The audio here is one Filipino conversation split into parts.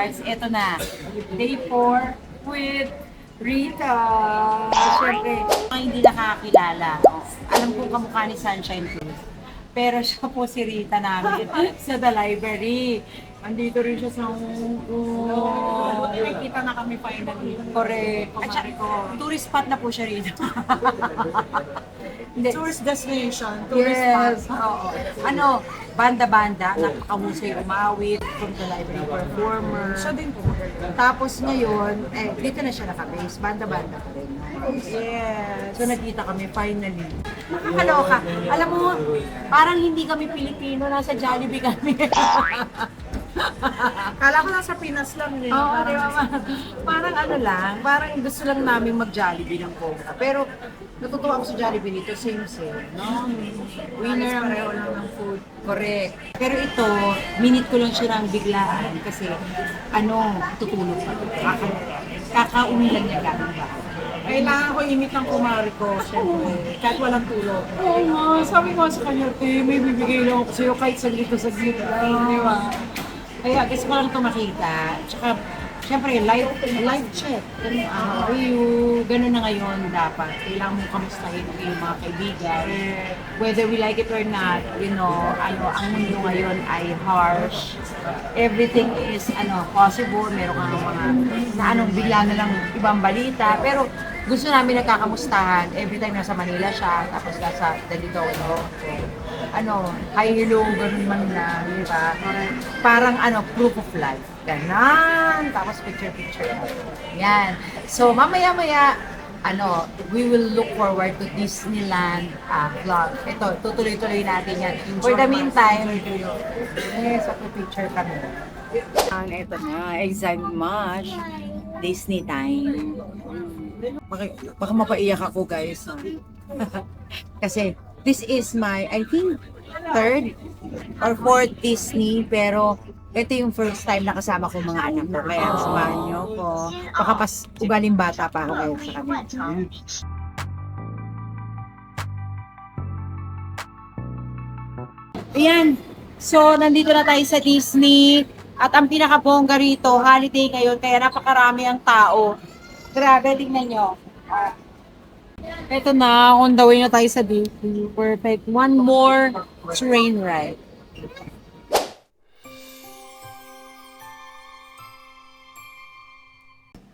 Sweethearts. Ito na. Day 4 with Rita. Siyempre, mga hindi nakakilala. Alam kong kamukha ni Sunshine Cruz. Pero siya po si Rita namin sa The Library. Andito rin siya sa Hong Kong. Nakikita na kami finally. Correct. At siya, tourist spot na po siya rito. Tourist destination, tourist Yes. spot. Oo. Ano, banda-banda, nakakahusay umawit from the library performer. Siya din po. Tapos ngayon, eh, dito na siya nakabase. Banda-banda pa rin. Yes. So nagkita kami finally. Nakakaloka. Alam mo, parang hindi kami Pilipino, nasa Jollibee kami. Kala ko nasa Pinas lang eh. Oo, Parang di ba? Parang, parang ano lang, parang gusto lang namin mag-Jollibee ng Cobra. Pero natutuwa ako sa Jollibee nito, same same. No? Winner ang pareho lang ng food. Correct. Pero ito, minute ko lang siya ng biglaan kasi ano, tutulog pa. Kaka, kakauwi lang niya galing ba? Kailangan ko imit ng kumari ko, syempre. Kahit walang tulog. Oo nga, sabi ko sa kanya, te, may bibigay lang ako sa'yo kahit saglit na saglit lang, di ba? Kaya gusto ko lang ito makita. Tsaka, syempre, live, live chat. Ganun, ah, you? Ganun na ngayon dapat. Kailangan mo kamustahin ang iyong mga kaibigan. Whether we like it or not, you know, ano, ang mundo ngayon ay harsh. Everything is, ano, possible. Meron kang mga, na anong bigla na lang ibang balita. Pero, gusto namin nagkakamustahan every time nasa Manila siya, tapos nasa Dalito, no? Ano, hi, hello, ganun man lang, di ba? Parang ano, proof of life. Ganon. Tapos picture-picture. Yan. So, mamaya-maya, ano, we will look forward to Disneyland uh, vlog. Ito, tutuloy-tuloy natin yan. For the meantime, yes, so picture kami. Ang ito na, exam match. Disney time. Baka, baka mapaiyak ako guys. Kasi this is my, I think, third or fourth Disney, pero ito yung first time na kasama ko mga anak ko. Kaya samahan niyo ko. Baka pas ugaling bata pa ako kayo sa kanila. Ayan. So, nandito na tayo sa Disney. At ang pinakabongga rito, holiday ngayon, kaya napakarami ang tao. Grabe, tingnan nyo. Ah, Ito na, on the way na tayo sa Disney. Perfect. One more train ride.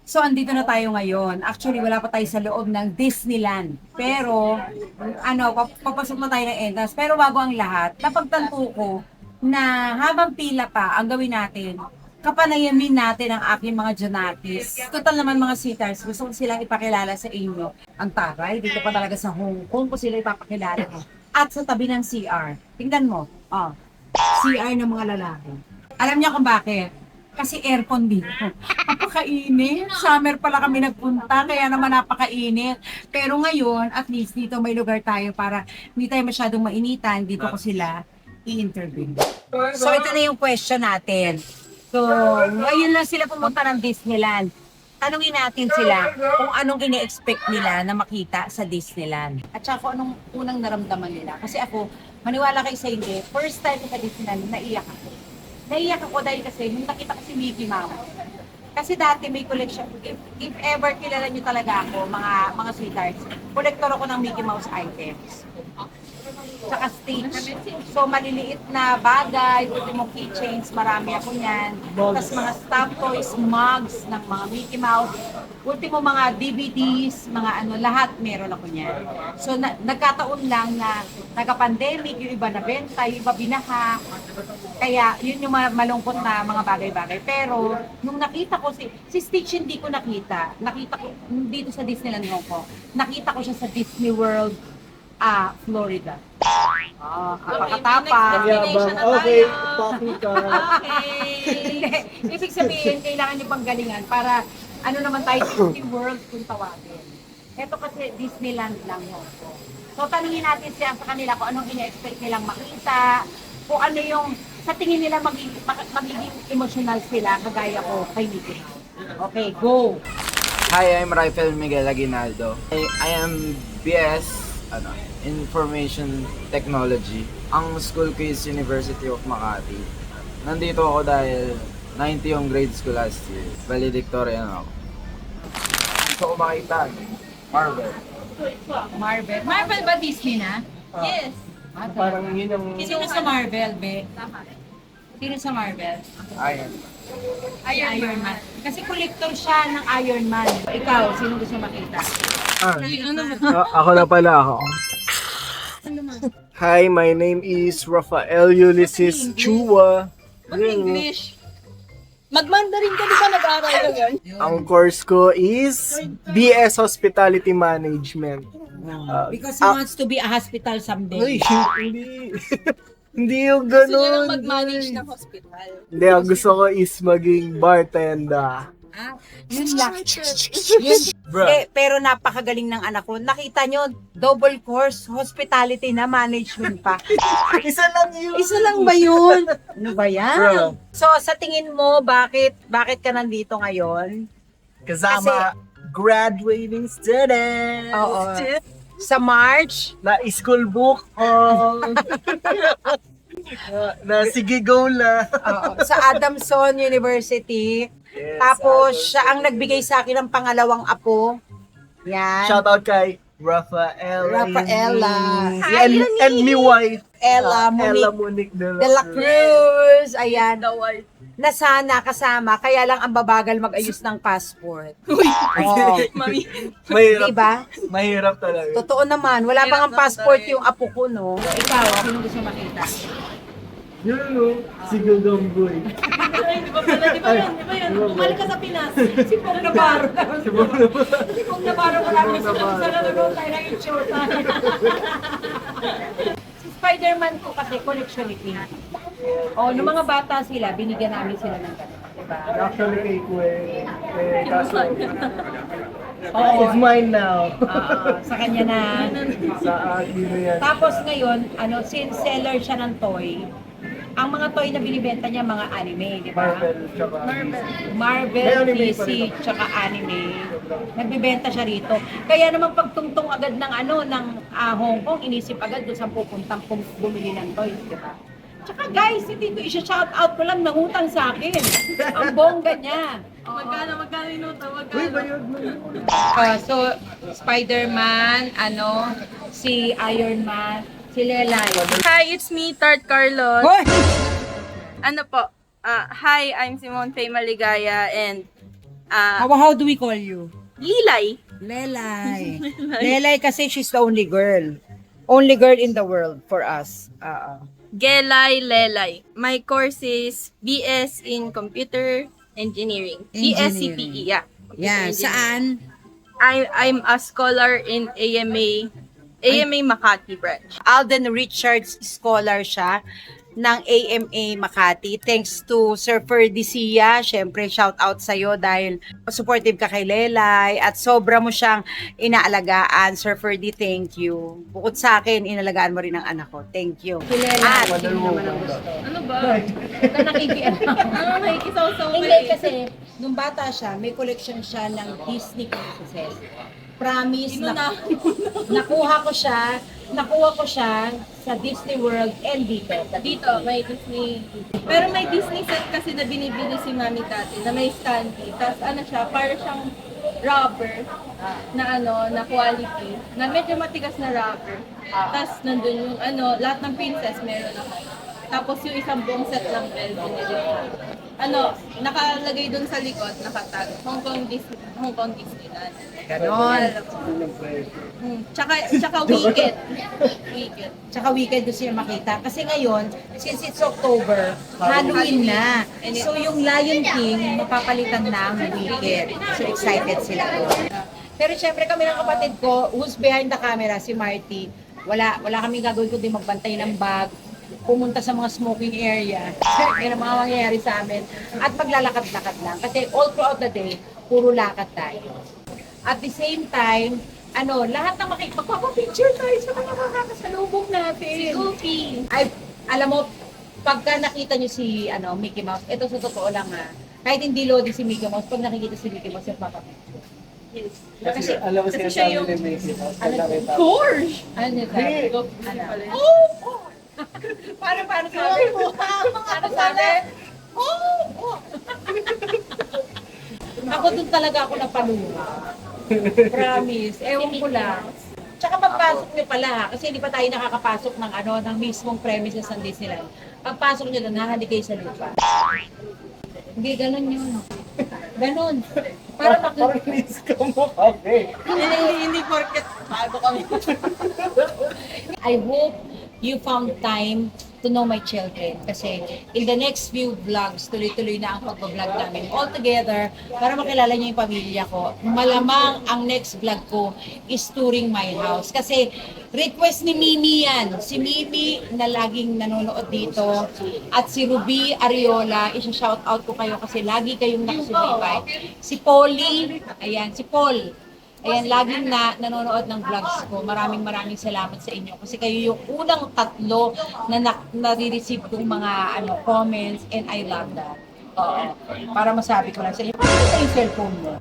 So, andito na tayo ngayon. Actually, wala pa tayo sa loob ng Disneyland. Pero, ano, pap- papasok na tayo ng entrance. Pero bago ang lahat, napagtanto ko na habang pila pa ang gawin natin, kapanayamin natin ang aking mga Janatis. Total naman mga sweethearts, gusto ko silang ipakilala sa inyo. Ang taray, dito pa talaga sa Hong Kong ko sila ipapakilala. At sa tabi ng CR. Tingnan mo, oh, CR ng mga lalaki. Alam niya kung bakit? Kasi aircon dito. Napakainit. Summer pala kami nagpunta, kaya naman napakainit. Pero ngayon, at least dito may lugar tayo para hindi tayo masyadong mainitan. Dito ko sila i-interview. So ito na yung question natin. So, ngayon lang sila pumunta ng Disneyland. Tanungin natin sila kung anong ine-expect nila na makita sa Disneyland. At saka kung anong unang naramdaman nila. Kasi ako, maniwala kayo sa hindi, first time ko sa Disneyland, naiyak ako. Naiyak ako dahil kasi nung nakita ko si Mickey Mouse. Kasi dati may collection, if, if ever kilala nyo talaga ako, mga mga sweethearts, collector ako ng Mickey Mouse items. Tsaka Stitch. So, maliliit na bagay, ultimo keychains, marami ako niyan. Tapos mga stuffed toys, mugs ng mga Mickey Mouse. Ultimo mga DVDs, mga ano, lahat meron ako niyan. So, na, nagkataon lang na nagka-pandemic, yung iba nabenta, yung iba binaha. Kaya, yun yung mga malungkot na mga bagay-bagay. Pero, nung nakita ko si, si Stitch hindi ko nakita. Nakita ko, dito sa Disneyland Hong Kong, nakita ko siya sa Disney World, ah, Florida. Ah, kapakatapa. Yabang, okay, paki ka. Okay. Ibig sabihin, kailangan niyo pang galingan para ano naman tayo, Disney World kung tawagin. Ito kasi Disneyland lang Hong Kong. So, tanungin natin siya sa kanila kung anong ina-expect nilang makita, kung ano yung sa tingin nila magiging, magiging emotional sila, kagaya ko kay Mickey Mouse. Okay, go! Hi, I'm Rafael Miguel Aguinaldo. I, I am BS ano, Information Technology. Ang school ko is University of Makati. Nandito ako dahil 90 yung grades ko last year. Valedictorian ako. Gusto ko makita, Marvel. Marvel. Marvel ba Disney na? Yes. Ah, Parang yun ang... Sino sa Marvel, be? Sino sa Marvel? Ayan. Ay, Iron Man. Kasi collector siya ng Iron Man. Ikaw, sino gusto makita? Ah, Ano ba? ah, ako na pala ako. Hi, my name is Rafael Ulysses Chua. Mag-English. Mag-Mandarin ka, di ba nag-aaral ka yun? Ang course ko is BS Hospitality Management. Ah, Because he wants to be a hospital someday. Ay, hindi. hindi yung Gusto niya lang ganun. mag-manage ng hospital. Hindi, ang gusto ko is maging bartender. Ah, yun lang. Yun. Bro. Eh, pero napakagaling ng anak ko. Nakita nyo, double course, hospitality na management pa. Isa lang yun. Isa lang ba yun? Ano ba yan? Bro. So, sa tingin mo, bakit bakit ka nandito ngayon? Kasama graduating student. Oo. Sa March, Na school book ko. na, na sige go la. oo, sa Adamson University. Yes, Tapos, siya ang nagbigay sa akin ng pangalawang apo. Yan. Shout out kay Rafaela. Rafaela. And, and me wife. Ella Monique Ella Monique de la, de la Cruz. Ayan. The white. Na sana kasama, kaya lang ang babagal mag-ayos ng passport. Oo. Mami. Mahirap. Diba? Mahirap talaga. Totoo naman, wala pang ang Hirap passport yung apo ko, no? Ikaw, sino gusto makita? Yun no. Si Gugong Boy. Ay, di ba pala? Di ba yun? Di ba yun? Bumalik ka sa Pinas. Si Pong Navarro. Si Bono ba? Si Pong Navarro, wala mo sa nanonood tayo ng insure Si Spider-Man ko kasi collection ni King. Oh, nung mga bata sila, binigyan namin sila ng ganun. Diba? Actually kay Kwe. Eh, kaso. Oo. It's mine now. Ah, sa kanya na. Sa akin na yan. Tapos ngayon, ano, since seller siya ng toy, ang mga toy na binibenta niya mga anime, di ba? Marvel tsaka Marvel. Marvel, May anime pa DC, rin tsaka anime. Nagbibenta siya rito. Kaya naman pagtungtong agad ng ano ng ah, Hong Kong, inisip agad doon sa pupuntang pum- bumili ng toys, di ba? Tsaka guys, hindi ko i-shout out ko lang nangutang sa akin. Ang bongga niya. Magkano, magkano yung nota? Uy, Magkano? bayad mo yun. Ah, so, Spider-Man, ano, si Iron Man, si Lelay. Hi, it's me, Tart Carlos. Hoy! Ano po? Ah, hi, I'm Simone Faye Maligaya and How, ah how do we call you? Lilay. Lelay. Lelay kasi she's the only girl. Only girl in the world for us. Oo. Gelay Lelay. My course is BS in Computer Engineering. BSCPE, yeah. Computer Engineering. saan? I, I'm a scholar in AMA, AMA Makati branch. Alden Richards Scholar siya ng AMA Makati. Thanks to Sir Ferdy Sia. Siyempre, shout out sa'yo dahil supportive ka kay Lelay at sobra mo siyang inaalagaan. Sir Ferdy, thank you. Bukod sa akin, inalagaan mo rin ang anak ko. Thank you. Si Lelay, sino naman ang gusto? Ano ba? Ito nakikialam. Ano, nakikisaw-saw Hindi kasi, nung bata siya, may collection siya ng Disney princesses. Promise na. nakuha ko siya, nakuha ko siya sa Disney World and dito. Dito, may Disney. Pero may Disney set kasi na binibili si Mami dati na may standee. Tapos ano siya, para siyang rubber na ano, na quality. Na medyo matigas na rubber. Tapos nandun yung ano, lahat ng princess meron ako. Tapos yung isang buong set ng bell binili ko. Ano, nakalagay dun sa likod, nakatag. Hong Kong Disney, Hong Kong Disneyland. Ganon. Hmm. Tsaka, tsaka Wicked. Wicked. Tsaka weekend gusto niya makita. Kasi ngayon, since it's October, Halloween na. So yung Lion King, mapapalitan na ang weekend. So excited sila doon. Pero syempre kami ng kapatid ko, who's behind the camera, si Marty, wala wala kami gagawin kundi magbantay ng bag, pumunta sa mga smoking area. Yan ang mga mangyayari sa amin. At maglalakad-lakad lang. Kasi all throughout the day, puro lakad tayo. At the same time, ano, lahat ng makik magpapapicture tayo sa mga makakasalubong natin. Si Goofy. Ay, alam mo, pagka nakita niyo si ano, Mickey Mouse, ito sa totoo lang ha, kahit hindi loading si Mickey Mouse, pag nakikita si Mickey Mouse, yung papapicture. Yes. Kasi, alam mo kasi siya yung-. Ano Of course! Ano yun? Ano? Oh! Paano, paano sabi? Paano sabi? Oh! oh. ako dun talaga ako napaluha. Promise. Ewan ko lang. Tsaka pagpasok niyo pala ha, kasi hindi pa tayo nakakapasok ng ano, ng mismong premises ng Disneyland. Pagpasok niyo doon, hahandi kayo sa lupa. Hindi, ganun yun. Ganun. Para mak- Please ka mo kami. hindi, hindi, hindi porket bago kami. I hope you found time to know my children kasi in the next few vlogs, tuloy-tuloy na ang pag-vlog namin all together para makilala niyo yung pamilya ko. Malamang ang next vlog ko is touring my house kasi request ni Mimi yan. Si Mimi na laging nanonood dito at si Ruby Ariola, isa-shout out ko kayo kasi lagi kayong nakasubaybay. Si Polly, ayan, si Paul, Ayan, laging na nanonood ng vlogs ko. Maraming maraming salamat sa inyo kasi kayo yung unang tatlo na, na nare-receive kong mga ano, comments and I love that. Oo. Para masabi ko lang sa inyo, ano yung cellphone mo?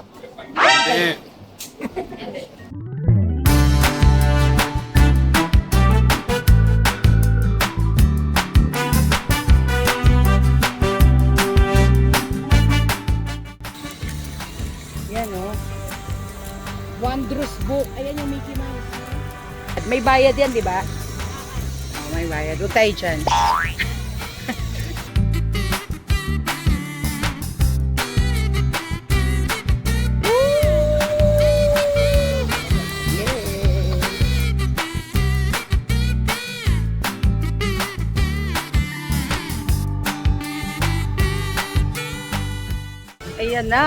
Yan o. Wondrous Book. Ayan yung Mickey Mouse. May bayad yan, di ba? Oh, may bayad. Huwag tayo dyan. Ayan na.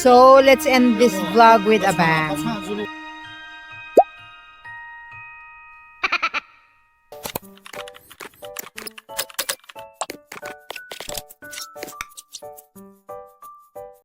So, let's end this vlog with a bang.